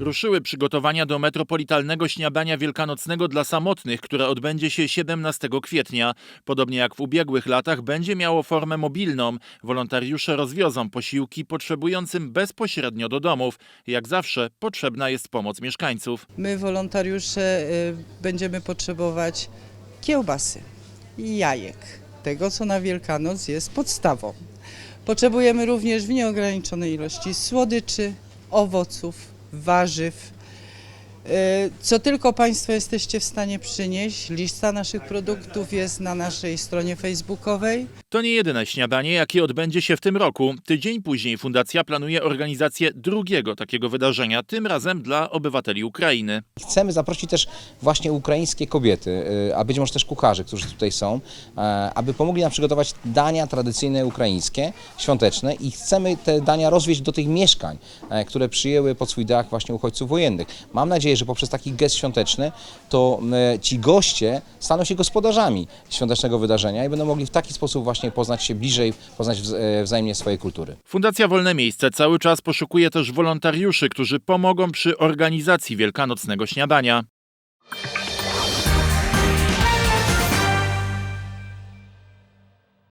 Ruszyły przygotowania do metropolitalnego śniadania wielkanocnego dla samotnych, które odbędzie się 17 kwietnia. Podobnie jak w ubiegłych latach będzie miało formę mobilną. Wolontariusze rozwiozą posiłki potrzebującym bezpośrednio do domów. Jak zawsze potrzebna jest pomoc mieszkańców. My, wolontariusze, y, będziemy potrzebować kiełbasy i jajek. Tego, co na Wielkanoc jest podstawą. Potrzebujemy również w nieograniczonej ilości słodyczy, owoców, warzyw. Y, Co tylko Państwo jesteście w stanie przynieść, lista naszych produktów jest na naszej stronie facebookowej. To nie jedyne śniadanie, jakie odbędzie się w tym roku. Tydzień później fundacja planuje organizację drugiego takiego wydarzenia, tym razem dla obywateli Ukrainy. Chcemy zaprosić też właśnie ukraińskie kobiety, y, a być może też kucharzy, którzy tutaj są, e, aby pomogli nam przygotować dania tradycyjne ukraińskie, świąteczne i chcemy te dania rozwieźć do tych mieszkań, e, które przyjęły pod swój dach właśnie uchodźców wojennych. Mam nadzieję, że poprzez taki gest świąteczny to ci goście staną się gospodarzami świątecznego wydarzenia i będą mogli w taki sposób właśnie poznać się bliżej, poznać e, wzajemnie swoje kultury. Fundacja Wolne Miejsce cały czas poszukuje też wolontariuszy, którzy pomogą przy organizacji wielkanocnego śniadania.